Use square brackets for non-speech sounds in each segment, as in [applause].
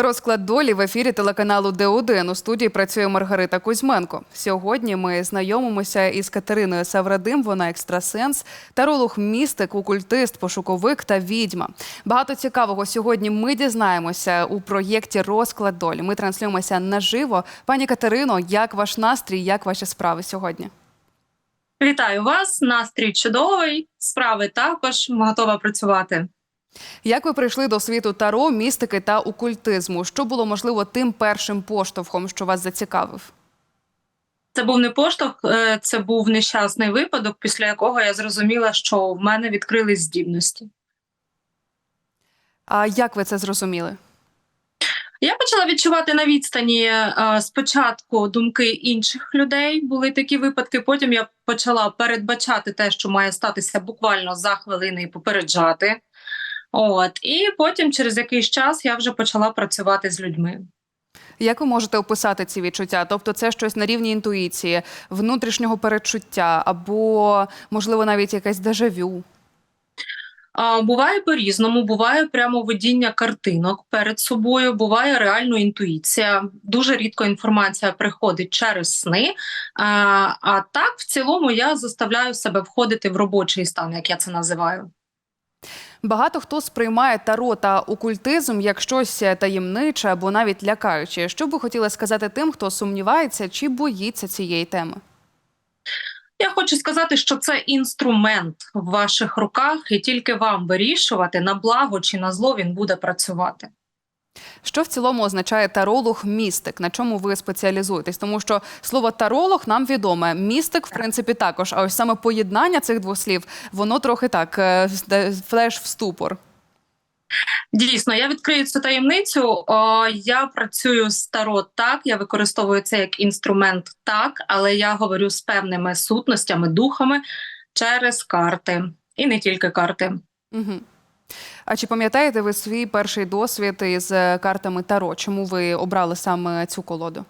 Розклад долі в ефірі телеканалу Д1. У студії працює Маргарита Кузьменко. Сьогодні ми знайомимося із Катериною Саврадим. Вона екстрасенс, таролог, містик, окультист, пошуковик та відьма. Багато цікавого сьогодні ми дізнаємося у проєкті Розклад долі. Ми транслюємося наживо. Пані Катерино, як ваш настрій, як ваші справи сьогодні? Вітаю вас. Настрій чудовий. Справи також готова працювати. Як ви прийшли до світу таро, містики та окультизму? Що було можливо тим першим поштовхом, що вас зацікавив? Це був не поштовх, е, це був нещасний випадок, після якого я зрозуміла, що в мене відкрились здібності. А як ви це зрозуміли? Я почала відчувати на відстані е, спочатку думки інших людей. Були такі випадки. Потім я почала передбачати те, що має статися буквально за хвилини і попереджати. От і потім, через якийсь час, я вже почала працювати з людьми. Як ви можете описати ці відчуття? Тобто, це щось на рівні інтуїції, внутрішнього передчуття, або можливо навіть якесь дежавю? А, Буває по-різному, буває прямо видіння картинок перед собою, буває реально інтуїція. Дуже рідко інформація приходить через сни. А, а так, в цілому, я заставляю себе входити в робочий стан, як я це називаю. Багато хто сприймає таро та окультизм як щось таємниче або навіть лякаюче. Що б ви хотіли сказати тим, хто сумнівається чи боїться цієї теми? Я хочу сказати, що це інструмент в ваших руках, і тільки вам вирішувати на благо чи на зло він буде працювати. Що в цілому означає таролог містик? На чому ви спеціалізуєтесь? Тому що слово таролог нам відоме. Містик, в принципі, також. А ось саме поєднання цих двох слів, воно трохи так е, флеш в ступор. Дійсно, я відкрию цю таємницю. О, я працюю з таро так, я використовую це як інструмент так, але я говорю з певними сутностями, духами через карти, і не тільки карти. Угу. А чи пам'ятаєте ви свій перший досвід із картами Таро? Чому ви обрали саме цю колоду?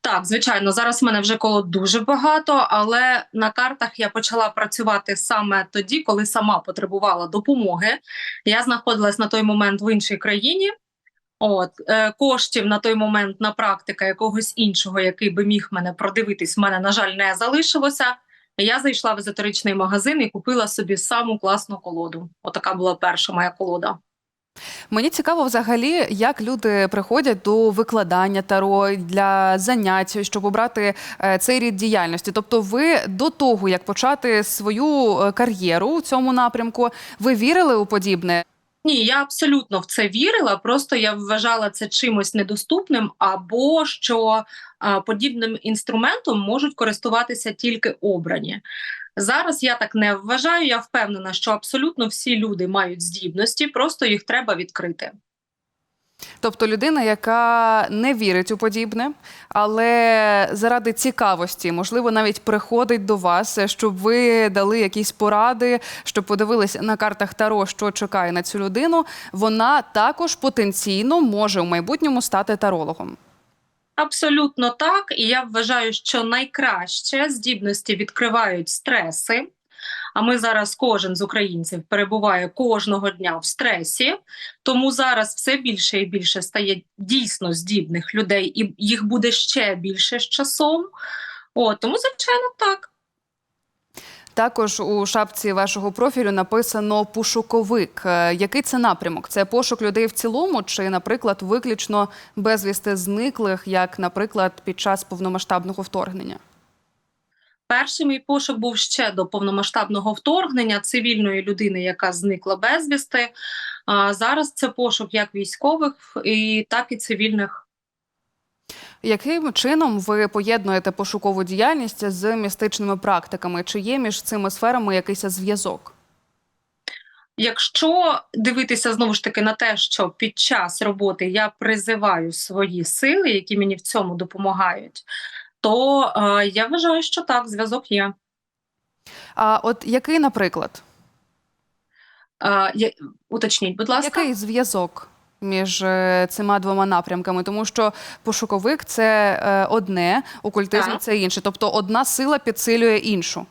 Так, звичайно, зараз в мене вже колод дуже багато, але на картах я почала працювати саме тоді, коли сама потребувала допомоги. Я знаходилась на той момент в іншій країні. От е, коштів на той момент на практика якогось іншого, який би міг мене продивитись, в мене на жаль не залишилося. Я зайшла в езотеричний магазин і купила собі саму класну колоду. Отака була перша моя колода. Мені цікаво, взагалі, як люди приходять до викладання таро для занять, щоб обрати е, цей рід діяльності. Тобто, ви до того, як почати свою е, кар'єру у цьому напрямку, ви вірили у подібне? Ні, я абсолютно в це вірила. Просто я вважала це чимось недоступним, або що а, подібним інструментом можуть користуватися тільки обрані. Зараз я так не вважаю. Я впевнена, що абсолютно всі люди мають здібності, просто їх треба відкрити. Тобто людина, яка не вірить у подібне, але заради цікавості, можливо, навіть приходить до вас, щоб ви дали якісь поради, щоб подивилися на картах Таро, що чекає на цю людину. Вона також потенційно може в майбутньому стати тарологом. Абсолютно так, і я вважаю, що найкраще здібності відкривають стреси. А ми зараз кожен з українців перебуває кожного дня в стресі, тому зараз все більше і більше стає дійсно здібних людей, і їх буде ще більше з часом. О, тому, звичайно, так. Також у шапці вашого профілю написано пошуковик. Е, Який це напрямок? Це пошук людей в цілому, чи, наприклад, виключно безвісти зниклих, як, наприклад, під час повномасштабного вторгнення? Перший мій пошук був ще до повномасштабного вторгнення цивільної людини, яка зникла безвісти. А зараз це пошук як військових, і так і цивільних. Яким чином ви поєднуєте пошукову діяльність з містичними практиками? Чи є між цими сферами якийсь зв'язок? Якщо дивитися знову ж таки на те, що під час роботи я призиваю свої сили, які мені в цьому допомагають, то е, я вважаю, що так, зв'язок є. А от який, наприклад, Е, я, уточніть, будь ласка. який зв'язок між е, цими двома напрямками? Тому що пошуковик це е, одне, окультизм Так. це інше. Тобто одна сила підсилює іншу.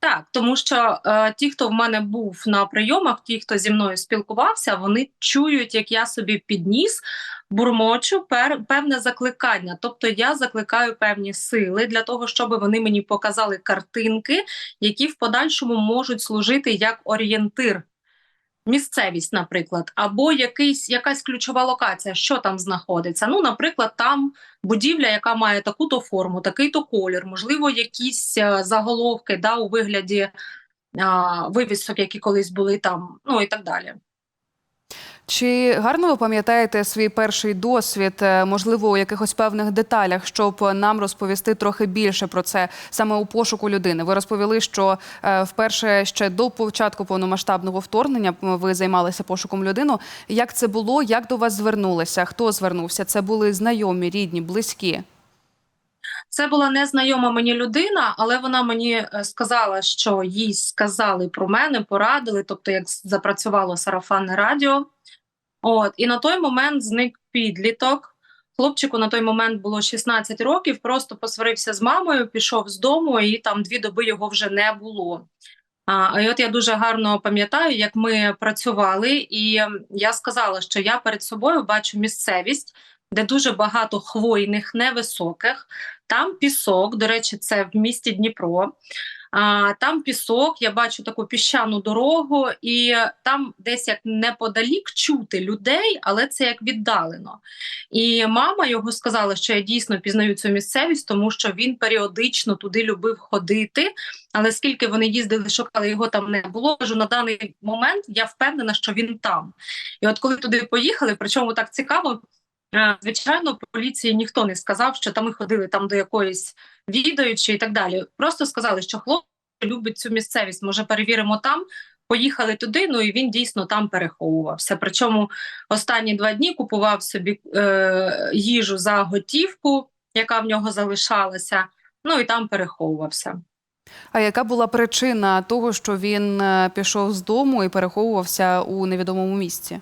Так, тому що е, ті, хто в мене був на прийомах, ті, хто зі мною спілкувався, вони чують, як я собі підніс, бурмочу пер, певне закликання. Тобто я закликаю певні сили для того, щоб вони мені показали картинки, які в подальшому можуть служити як орієнтир. Місцевість, наприклад, або якийсь, якась ключова локація, що там знаходиться. Ну, наприклад, там будівля, яка має таку-то форму, такий-то колір, можливо, якісь е, заголовки да, у вигляді а, вивісок, які колись були там, ну і так далі. Чи гарно ви пам'ятаєте свій перший досвід, е, можливо, у якихось певних деталях, щоб нам розповісти трохи більше про це саме у пошуку людини? Ви розповіли, що е, вперше ще до початку повномасштабного вторгнення ви займалися пошуком людини. Як це було? Як до вас звернулися? Хто звернувся? Це були знайомі, рідні, близькі? Це була незнайома мені людина, але вона мені е, сказала, що їй сказали про мене, порадили, тобто як запрацювало сарафанне радіо. От, і на той момент зник підліток. Хлопчику на той момент було 16 років, просто посварився з мамою, пішов з дому, і там дві доби його вже не було. А, і от я дуже гарно пам'ятаю, як ми працювали, і ем, я сказала, що я перед собою бачу місцевість, де дуже багато хвойних, невисоких. Там пісок, до речі, це в місті Дніпро. А, там пісок, я бачу таку піщану дорогу, і там десь як неподалік чути людей, але це як віддалено. І мама його сказала, що я дійсно пізнаю цю місцевість, тому що він періодично туди любив ходити. Але скільки вони їздили, шукали його там не було. Кажу, на даний момент я впевнена, що він там. І от коли туди поїхали, причому так цікаво. Е, Звичайно, поліції ніхто не сказав, що там ми ходили там до якоїсь відаючі і так далі. Просто сказали, що хлопець любить цю місцевість. Може, перевіримо там. Поїхали туди, ну і він дійсно там переховувався. Причому останні два дні купував собі е, їжу за готівку, яка в нього залишалася. Ну і там переховувався. А яка була причина того, що він е, пішов з дому і переховувався у невідомому місці?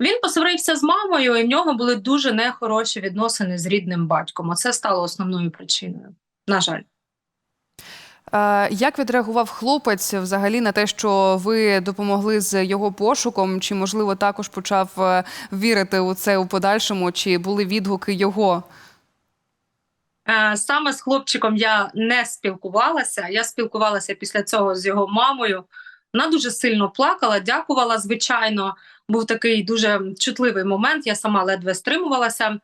Він посварився з мамою, і в нього були дуже нехороші відносини з рідним батьком. Оце стало основною причиною. На жаль. Як відреагував хлопець взагалі на те, що ви допомогли з його пошуком? Чи можливо також почав е, вірити у це у подальшому? Чи були відгуки його? Е, Саме з хлопчиком я не спілкувалася. Я спілкувалася після цього з його мамою. Вона дуже сильно плакала, дякувала. Звичайно, був такий дуже чутливий момент. Я сама ледве стримувалася.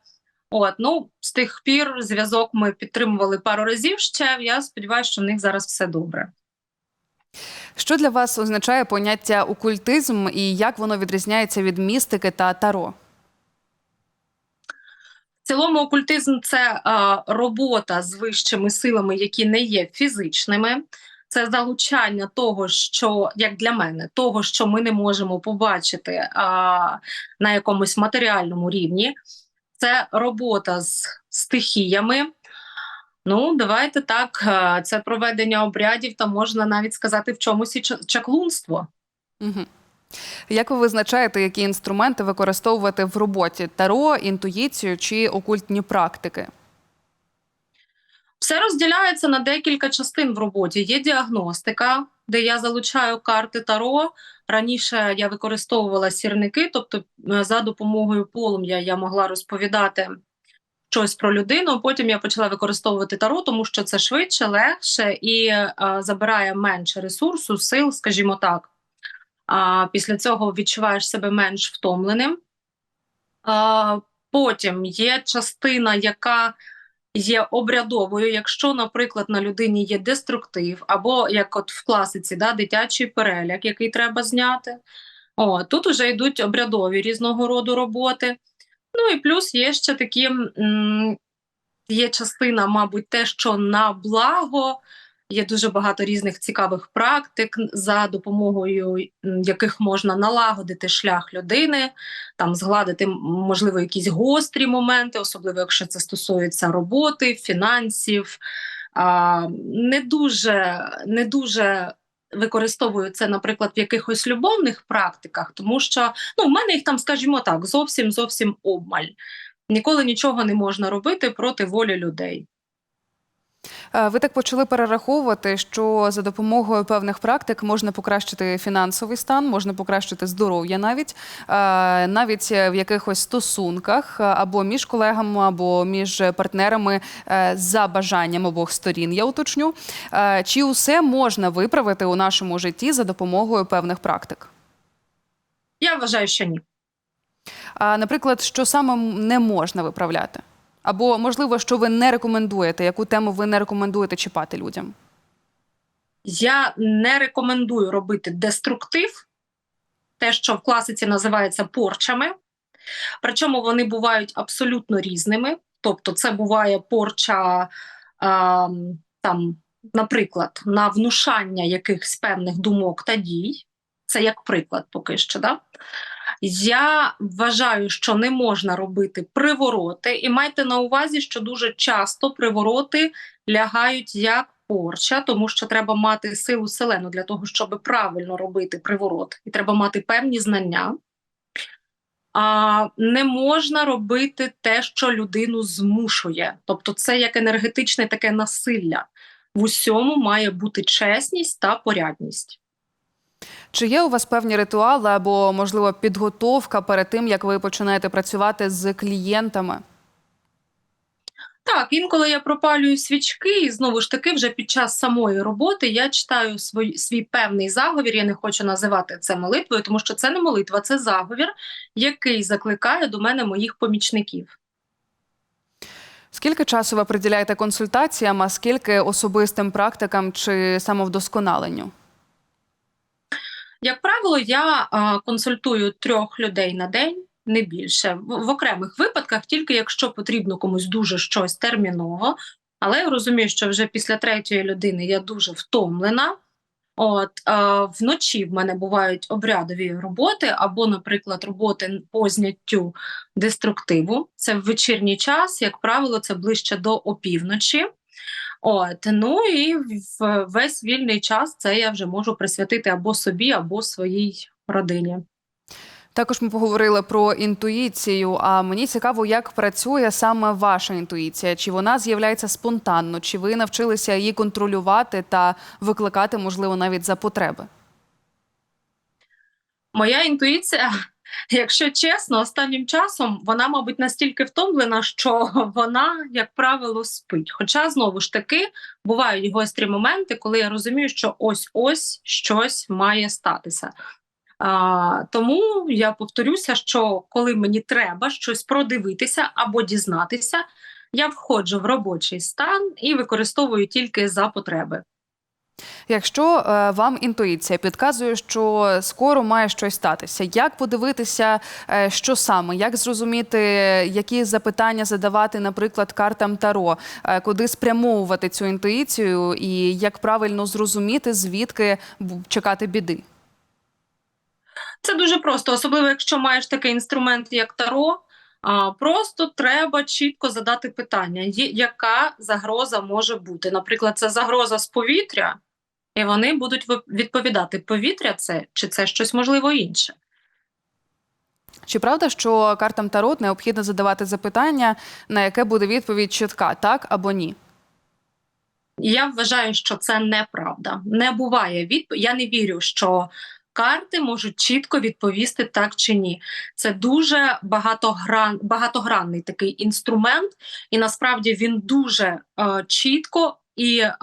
От, ну, з тих пір зв'язок ми підтримували пару разів ще. Я сподіваюся, що в них зараз все добре. Що для вас означає поняття окультизм і як воно відрізняється від містики та таро? В цілому окультизм це е, робота з вищими силами, які не є фізичними. Це залучання того, що як для мене, того, що ми не можемо побачити е, на якомусь матеріальному рівні. Це робота з стихіями. Ну, давайте так. е, Це проведення обрядів, та можна навіть сказати в чомусь і чаклунство. Угу. Як ви визначаєте, які інструменти використовувати в роботі таро, інтуїцію чи окультні практики? Все розділяється на декілька частин в роботі. Є діагностика, де я залучаю карти Таро. Раніше я використовувала сірники, тобто е, за допомогою полум'я я могла розповідати щось про людину. Потім я почала використовувати таро, тому що це швидше, легше і е, забирає менше ресурсу, сил, скажімо так. А після цього відчуваєш себе менш втомленим. А, потім є частина, яка є обрядовою, якщо, наприклад, на людині є деструктив, або як от в класиці, да, дитячий переляк, який треба зняти. О, тут вже йдуть обрядові різного роду роботи. Ну і плюс є ще такі є частина, мабуть, те, що на благо. Є дуже багато різних цікавих практик, за допомогою яких можна налагодити шлях людини, там згладити, можливо, якісь гострі моменти, особливо якщо це стосується роботи, фінансів. А, не дуже, не дуже використовую це, наприклад, в якихось любовних практиках, тому що ну, в мене їх там, скажімо так, зовсім зовсім обмаль. Ніколи нічого не можна робити проти волі людей. Е, Ви так почали перераховувати, що за допомогою певних практик можна покращити фінансовий стан, можна покращити здоров'я навіть е, навіть в якихось стосунках е, або між колегами, або між партнерами за бажанням обох сторін. Я уточню, чи усе можна виправити у нашому житті за допомогою певних практик? Я вважаю, що ні. А, наприклад, що саме не можна виправляти? Або, можливо, що ви не рекомендуєте, яку тему ви не рекомендуєте чіпати людям? Я не рекомендую робити деструктив, те, що в класиці називається порчами. Причому вони бувають абсолютно різними. Тобто, це буває порча, а, там, наприклад, на внушання якихось певних думок та дій. Це як приклад поки що. Да? Я вважаю, що не можна робити привороти, і майте на увазі, що дуже часто привороти лягають як порча, тому що треба мати силу селену для того, щоб правильно робити приворот, і треба мати певні знання. А не можна робити те, що людину змушує. Тобто, це як енергетичне таке насилля. В усьому має бути чесність та порядність. Чи є у вас певні ритуали або, можливо, підготовка перед тим, як ви починаєте працювати з клієнтами? Так, інколи я пропалюю свічки, і знову ж таки, вже під час самої роботи я читаю свій, свій певний заговір. Я не хочу називати це молитвою, тому що це не молитва, це заговір, який закликає до мене моїх помічників. Скільки часу ви приділяєте консультаціям, а скільки особистим практикам чи самовдосконаленню? Як правило, я консультую трьох людей на день, не більше. В, окремих випадках, тільки якщо потрібно комусь дуже щось терміново. Але я розумію, що вже після третьої людини я дуже втомлена. От е, вночі в мене бувають обрядові роботи, або, наприклад, роботи по зняттю деструктиву. Це в вечірній час, як правило, це ближче до опівночі. От, ну і в весь вільний час це я вже можу присвятити або собі, або своїй родині. Також ми поговорили про інтуїцію. А мені цікаво, як працює саме ваша інтуїція? Чи вона з'являється спонтанно, чи ви навчилися її контролювати та викликати, можливо, навіть за потреби? Моя інтуїція, якщо чесно, останнім часом вона, мабуть, настільки втомлена, що [laughs] вона, як правило, спить. Хоча, знову ж таки, бувають гострі моменти, коли я розумію, що ось-ось щось має статися. А, тому я повторюся, що коли мені треба щось продивитися або дізнатися, я входжу в робочий стан і використовую тільки за потреби. Якщо е, вам інтуїція підказує, що скоро має щось статися, як подивитися, е, що саме, як зрозуміти, які запитання задавати, наприклад, картам Таро, е, куди спрямовувати цю інтуїцію, і як правильно зрозуміти, звідки чекати біди? Це дуже просто, особливо якщо маєш такий інструмент, як Таро. А, просто треба чітко задати питання, яка загроза може бути. Наприклад, це загроза з повітря, і вони будуть відповідати: повітря це чи це щось можливо інше. Чи правда, що картам Таро необхідно задавати запитання, на яке буде відповідь чітка, так або ні? Я вважаю, що це неправда. Не буває відповіді. Я не вірю, що карти можуть чітко відповісти так чи ні. Це дуже багатогран, багатогранний такий інструмент, і насправді він дуже е, чітко і е,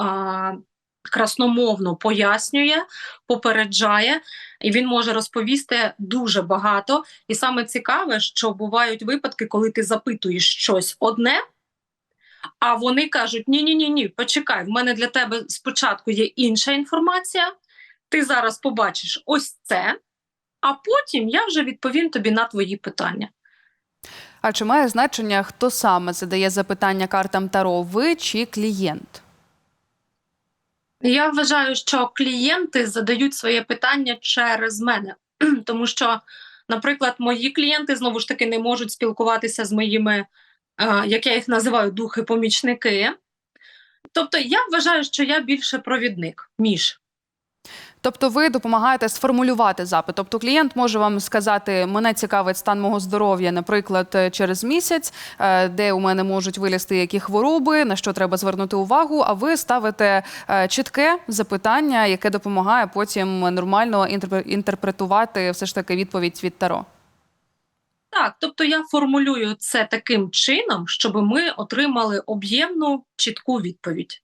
красномовно пояснює, попереджає, і він може розповісти дуже багато. І саме цікаве, що бувають випадки, коли ти запитуєш щось одне. А вони кажуть: ні, ні, ні, ні, почекай, в мене для тебе спочатку є інша інформація. Ти зараз побачиш ось це, а потім я вже відповім тобі на твої питання. А чи має значення, хто саме задає запитання картам Таро, ви чи клієнт? Я вважаю, що клієнти задають своє питання через мене, [clears throat] тому що, наприклад, мої клієнти знову ж таки не можуть спілкуватися з моїми, е, як я їх називаю, духи-помічники. Тобто, я вважаю, що я більше провідник між. Тобто ви допомагаєте сформулювати запит. Тобто клієнт може вам сказати, мене цікавить стан мого здоров'я, наприклад, е, через місяць, е, де у мене можуть вилізти які хвороби, на що треба звернути увагу. А ви ставите е, чітке запитання, яке допомагає потім нормально інтерпре- інтерпретувати все ж таки відповідь від Таро. Так, тобто я формулюю це таким чином, щоб ми отримали об'ємну чітку відповідь.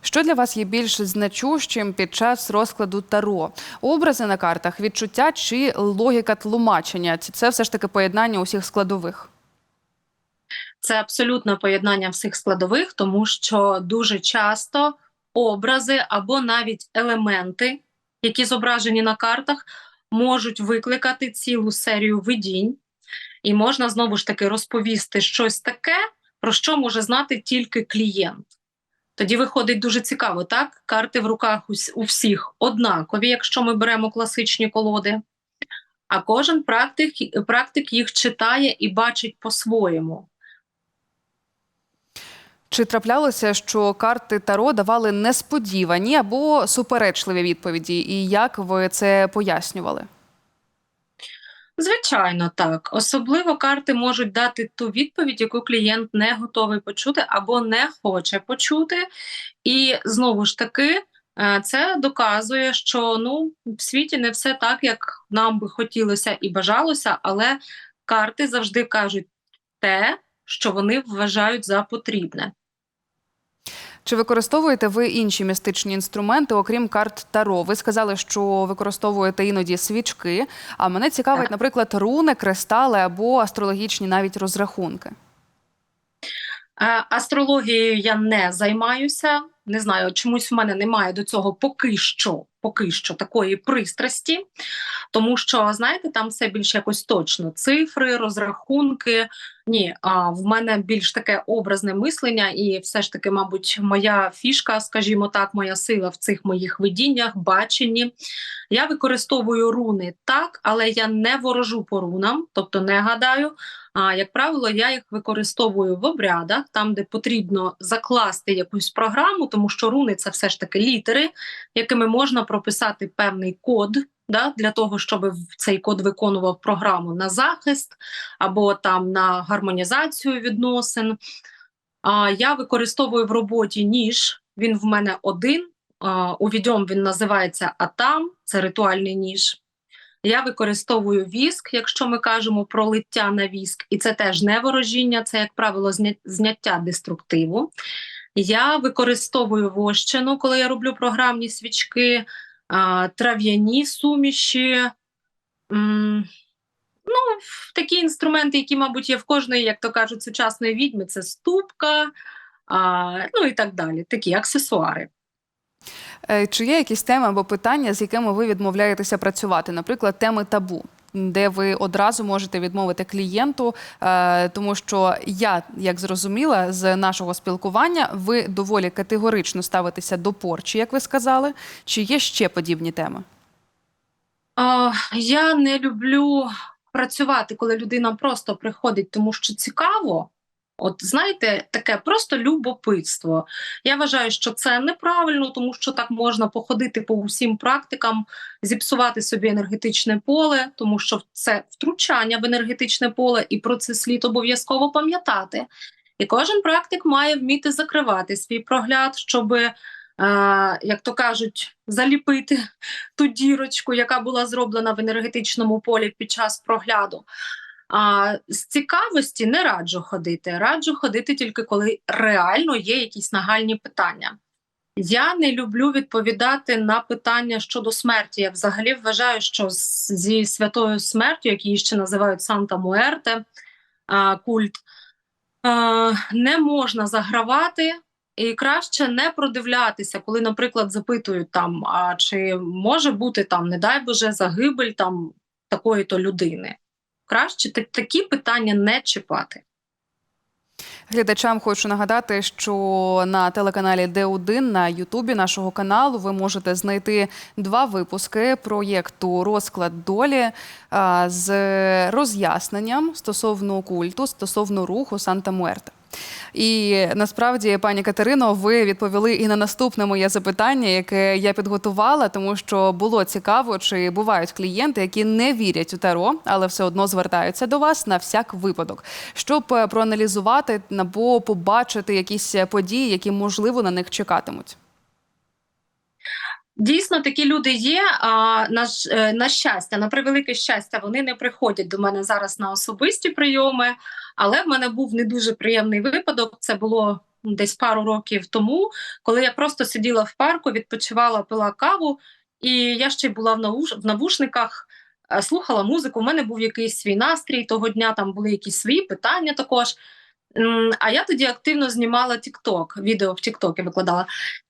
Що для вас є більш значущим під час розкладу таро? Образи на картах, відчуття чи логіка тлумачення? Це- все ж таки поєднання усіх складових. Це абсолютно поєднання всіх складових, тому що дуже часто образи або навіть елементи, які зображені на картах, можуть викликати цілу серію видінь, і можна знову ж таки розповісти щось таке, про що може знати тільки клієнт. Тоді виходить дуже цікаво, так? Карти в руках у, всіх однакові, якщо ми беремо класичні колоди. А кожен практик, практик їх читає і бачить по-своєму. Чи траплялося, що карти Таро давали несподівані або суперечливі відповіді? І як ви це пояснювали? Звичайно, так. Особливо карти можуть дати ту відповідь, яку клієнт не готовий почути або не хоче почути. І знову ж таки, е, це доказує, що ну, в світі не все так, як нам би хотілося і бажалося, але карти завжди кажуть те, що вони вважають за потрібне. Чи використовуєте ви інші містичні інструменти, окрім карт Таро? Ви сказали, що використовуєте іноді свічки. А мене цікавить, наприклад, руни, кристали або астрологічні навіть розрахунки. Е, Астрологією я не займаюся. Не знаю, чомусь в мене немає до цього поки що, поки що такої пристрасті, тому що, знаєте, там все більш якось точно. Цифри, розрахунки. Ні, а в мене більш таке образне мислення, і все ж таки, мабуть, моя фішка, скажімо так, моя сила в цих моїх видіннях, баченні. Я використовую руни так, але я не ворожу по рунам, тобто не гадаю. А як правило, я їх використовую в обрядах, там, де потрібно закласти якусь програму, тому що руни це все ж таки літери, якими можна прописати певний код. Да, для того, щоб цей код виконував програму на захист або там на гармонізацію відносин. А, я використовую в роботі ніж. Він в мене один. У відьом він називається Атам, це ритуальний ніж. Я використовую віск, якщо ми кажемо про лиття на віск, і це теж не ворожіння, це, як правило, зняття деструктиву. Я використовую вощину, коли я роблю програмні свічки, трав'яні суміші. Ну, такі інструменти, які, мабуть, є в кожної, як то кажуть, сучасної відьми, це ступка, ну і так далі. Такі аксесуари. Е, Чи є якісь теми або питання, з якими ви відмовляєтеся працювати? Наприклад, теми табу, де ви одразу можете відмовити клієнту, е, тому що я, як зрозуміла, з нашого спілкування, ви доволі категорично ставитеся до порчі, як ви сказали. Чи є ще подібні теми? Я не люблю працювати, коли людина просто приходить, тому що цікаво. От знаєте, таке просто любопитство. Я вважаю, що це неправильно, тому що так можна походити по усім практикам, зіпсувати собі енергетичне поле, тому що це втручання в енергетичне поле, і про це слід обов'язково пам'ятати. І кожен практик має вміти закривати свій прогляд, щоб, е, як то кажуть, заліпити ту дірочку, яка була зроблена в енергетичному полі під час прогляду. А з цікавості не раджу ходити. Раджу ходити тільки коли реально є якісь нагальні питання. Я не люблю відповідати на питання щодо смерті. Я взагалі вважаю, що зі святою смертю, як її ще називають Санта Муерте, культ, не можна загравати. І краще не продивлятися, коли, наприклад, запитують там, а чи може бути там, не дай Боже, загибель там такої-то людини. Краще та- такі питання не чіпати. Глядачам хочу нагадати, що на телеканалі Д1 на Ютубі нашого каналу ви можете знайти два випуски проєкту Розклад долі з роз'ясненням стосовно культу, стосовно руху Санта Муерте. І насправді, пані Катерино, ви відповіли і на наступне моє запитання, яке я підготувала, тому що було цікаво, чи бувають клієнти, які не вірять у таро, але все одно звертаються до вас на всяк випадок, щоб е, проаналізувати або побачити якісь події, які можливо на них чекатимуть. Дійсно, такі люди є. А на, е, на щастя, на превелике щастя, вони не приходять до мене зараз на особисті прийоми. Але в мене був не дуже приємний випадок. Це було ну, десь пару років тому, коли я просто сиділа в парку, відпочивала, пила каву, і я ще й була в, науш... в навушниках, е, слухала музику. У мене був якийсь свій настрій того дня, там були якісь свої питання також. А я тоді активно знімала TikTok, відео в TikTok викладала.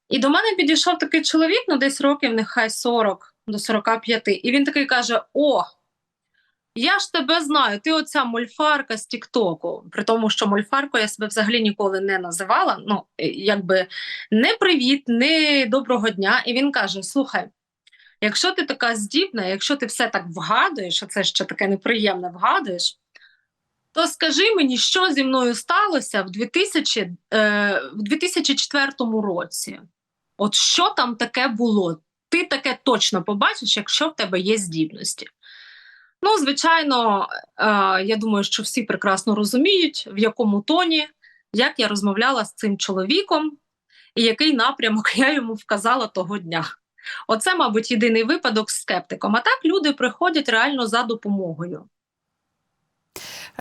І до мене підійшов такий чоловік, ну десь років, нехай 40 до 45, і він такий каже: О, я ж тебе знаю, ти оця мольфарка з Тіктоку. При тому, що мольфаркою я себе взагалі ніколи не називала. Ну, якби не привіт, не доброго дня. І він каже: Слухай, якщо ти така здібна, якщо ти все так вгадуєш, а це ще таке неприємне вгадуєш. То скажи мені, що зі мною сталося в 2000, е, в 2004 році? От що там таке було? Ти таке точно побачиш, якщо в тебе є здібності. Ну, звичайно, е, я думаю, що всі прекрасно розуміють, в якому тоні, як я розмовляла з цим чоловіком і який напрямок я йому вказала того дня. Оце, мабуть, єдиний випадок з скептиком. А так люди приходять реально за допомогою.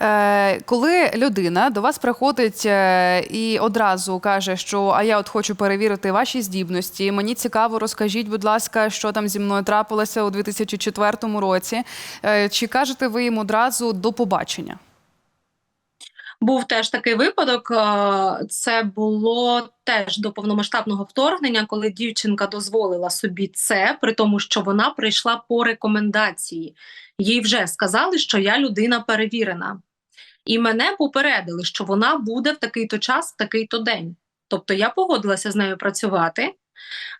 Е, коли людина до вас приходить е, і одразу каже, що а я от хочу перевірити ваші здібності. Мені цікаво, розкажіть, будь ласка, що там зі мною трапилося у 2004 році. Е, Чи кажете ви їм одразу до побачення? Був теж такий випадок. Це було теж до повномасштабного вторгнення, коли дівчинка дозволила собі це, при тому, що вона прийшла по рекомендації. Їй вже сказали, що я людина перевірена. І мене попередили, що вона буде в такий-то час, в такий-то день. Тобто я погодилася з нею працювати.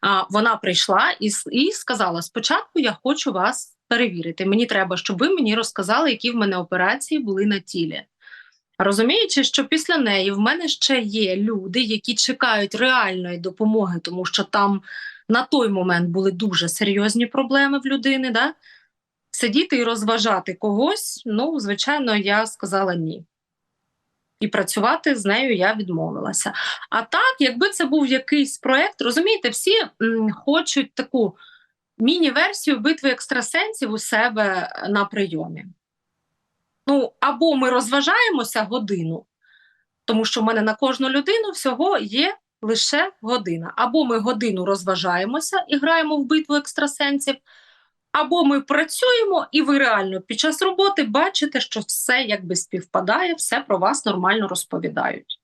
А, Вона прийшла і, і сказала: спочатку я хочу вас перевірити. Мені треба, щоб ви мені розказали, які в мене операції були на тілі. Розуміючи, що після неї в мене ще є люди, які чекають реальної допомоги, тому що там на той момент були дуже серйозні проблеми в людини. Да? Сидіти і розважати когось, ну, звичайно, я сказала ні. І працювати з нею я відмовилася. А так, якби це був якийсь проєкт, розумієте, всі м, хочуть таку міні-версію битви екстрасенсів у себе на прийомі. Ну, або ми розважаємося годину, тому що в мене на кожну людину всього є лише година. Або ми годину розважаємося і граємо в битву екстрасенсів, або ми працюємо, і ви реально під час роботи бачите, що все якби співпадає, все про вас нормально розповідають.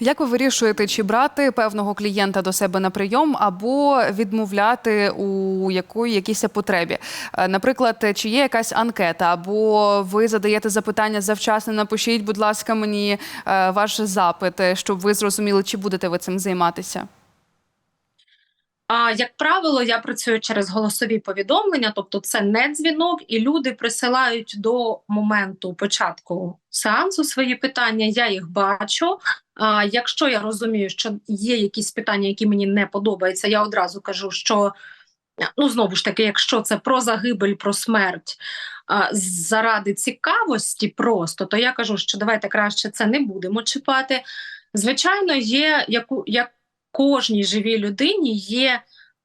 Як ви вирішуєте, чи брати певного клієнта до себе на прийом або відмовляти у якої якійсь потребі? Е, Наприклад, чи є якась анкета, або ви задаєте запитання завчасно, напишіть, будь ласка, мені е, ваш запит, е, щоб ви зрозуміли, чи будете ви цим займатися? Як правило, я працюю через голосові повідомлення, тобто це не дзвінок, і люди присилають до моменту початку сеансу свої питання. Я їх бачу. А якщо я розумію, що є якісь питання, які мені не подобаються, я одразу кажу, що ну знову ж таки, якщо це про загибель, про смерть а, заради цікавості, просто то я кажу, що давайте краще це не будемо чіпати. Звичайно, є яку як кожній живій людині є,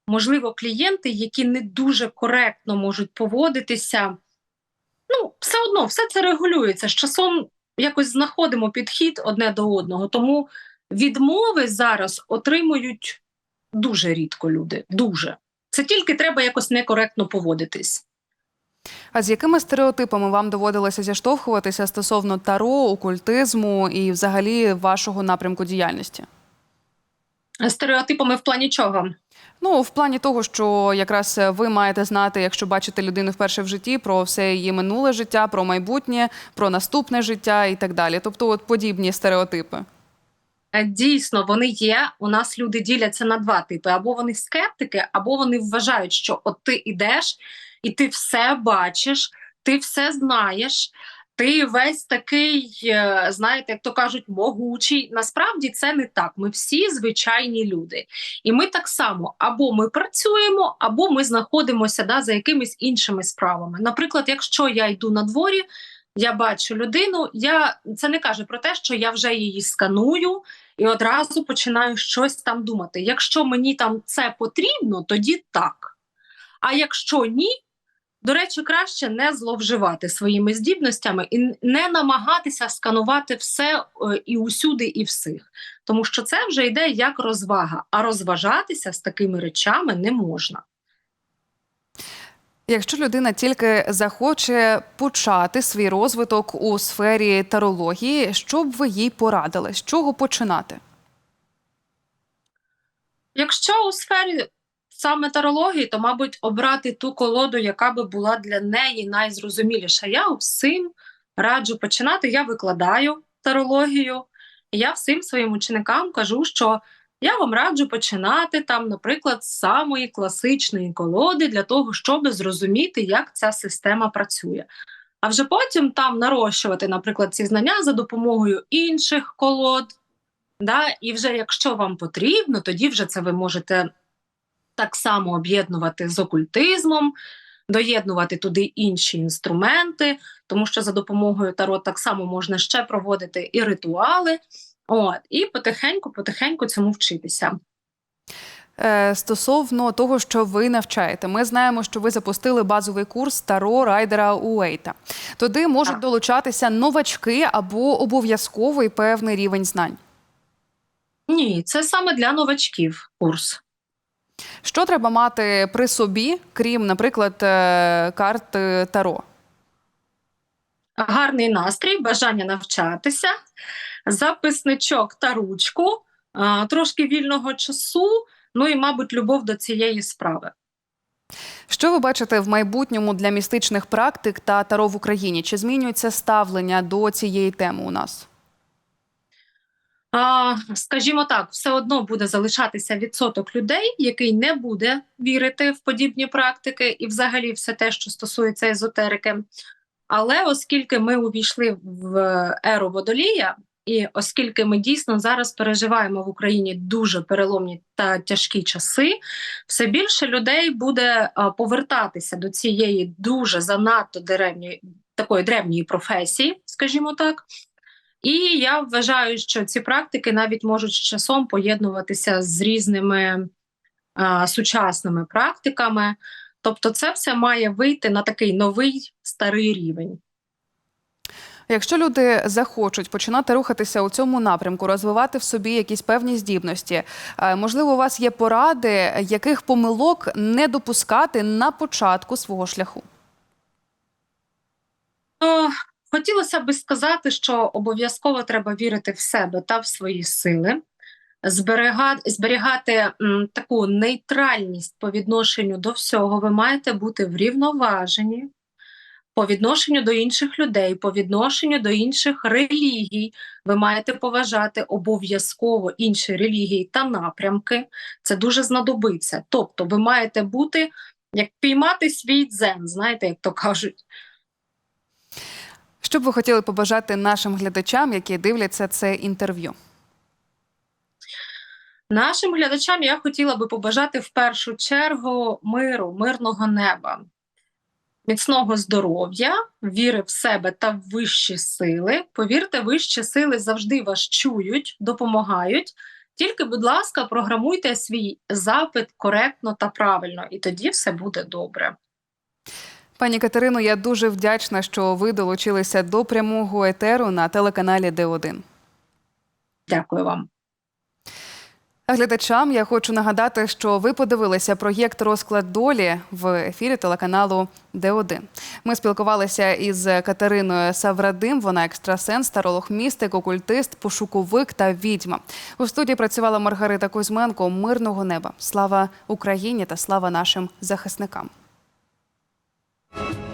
можливо, клієнти, які не дуже коректно можуть поводитися. Ну, все одно, все це регулюється. З часом якось знаходимо підхід одне до одного. Тому відмови зараз отримують дуже рідко люди. Дуже. Це тільки треба якось некоректно поводитись. А з якими стереотипами вам доводилося зіштовхуватися стосовно таро, окультизму і взагалі вашого напрямку діяльності? Стереотипами в плані чого? Ну, в плані того, що якраз ви маєте знати, якщо бачите людину вперше в житті, про все її минуле життя, про майбутнє, про наступне життя і так далі. Тобто, от подібні стереотипи. Е, Дійсно, вони є. У нас люди діляться на два типи: або вони скептики, або вони вважають, що от ти ідеш і ти все бачиш, ти все знаєш. Ти весь такий, е, знаєте, як то кажуть, могучий. Насправді це не так. Ми всі звичайні люди. І ми так само або ми працюємо, або ми знаходимося да, за якимись іншими справами. Наприклад, якщо я йду на дворі, я бачу людину, я це не каже про те, що я вже її сканую і одразу починаю щось там думати. Якщо мені там це потрібно, тоді так. А якщо ні, до речі, краще не зловживати своїми здібностями і не намагатися сканувати все е, і усюди, і всіх, тому що це вже йде як розвага, а розважатися з такими речами не можна. Якщо людина тільки захоче почати свій розвиток у сфері тарології, що б ви їй порадили? З чого починати? Якщо у сфері саме тарології, то, мабуть, обрати ту колоду, яка би була для неї найзрозуміліша. Я всім раджу починати. Я викладаю тарологію. і Я всім своїм ученикам кажу, що я вам раджу починати там, наприклад, з самої класичної колоди для того, щоб зрозуміти, як ця система працює. А вже потім там нарощувати, наприклад, ці знання за допомогою інших колод. Да? І вже якщо вам потрібно, тоді вже це ви можете так само об'єднувати з окультизмом, доєднувати туди інші інструменти, тому що за допомогою таро так само можна ще проводити і ритуали. От, і потихеньку, потихеньку цьому вчитися. Е, Стосовно того, що ви навчаєте, ми знаємо, що ви запустили базовий курс Таро Райдера Уейта. Туди можуть Так. долучатися новачки або обов'язковий певний рівень знань. Ні, це саме для новачків курс. Що треба мати при собі, крім, наприклад, е, карт е, Таро? Гарний настрій, бажання навчатися, записничок та ручку, трошки вільного часу, ну і, мабуть, любов до цієї справи. Що ви бачите в майбутньому для містичних практик та таро в Україні? Чи змінюється ставлення до цієї теми у нас? Скажімо так, все одно буде залишатися відсоток людей, який не буде вірити в подібні практики і взагалі все те, що стосується езотерики. Але оскільки ми увійшли в еру водолія, і оскільки ми дійсно зараз переживаємо в Україні дуже переломні та тяжкі часи, все більше людей буде повертатися до цієї дуже занадто древньої такої древньої професії, скажімо так. І я вважаю, що ці практики навіть можуть з часом поєднуватися з різними а, сучасними практиками. Тобто, це все має вийти на такий новий старий рівень. Якщо люди захочуть починати рухатися у цьому напрямку, розвивати в собі якісь певні здібності, е, можливо, у вас є поради, яких помилок не допускати на початку свого шляху? Хотілося би сказати, що обов'язково треба вірити в себе та в свої сили, зберігати, зберігати м, таку нейтральність по відношенню до всього. Ви маєте бути врівноважені по відношенню до інших людей, по відношенню до інших релігій. Ви маєте поважати обов'язково інші релігії та напрямки. Це дуже знадобиться. Тобто, ви маєте бути як піймати свій дзен, знаєте, як то кажуть. Що б ви хотіли побажати нашим глядачам, які дивляться це інтерв'ю? Нашим глядачам я хотіла би побажати в першу чергу миру, мирного неба, міцного здоров'я, віри в себе та в вищі сили. Повірте, вищі сили завжди вас чують, допомагають. Тільки, будь ласка, програмуйте свій запит коректно та правильно, і тоді все буде добре. Пані Катерино, я дуже вдячна, що ви долучилися до прямого етеру на телеканалі Д1. Дякую вам. Глядачам я хочу нагадати, що ви подивилися проєкт Розклад долі в ефірі телеканалу Д1. Ми спілкувалися із Катериною Саврадим. Вона екстрасенс, таролог містик, окультист, пошуковик та відьма. У студії працювала Маргарита Кузьменко. Мирного неба. Слава Україні та слава нашим захисникам. you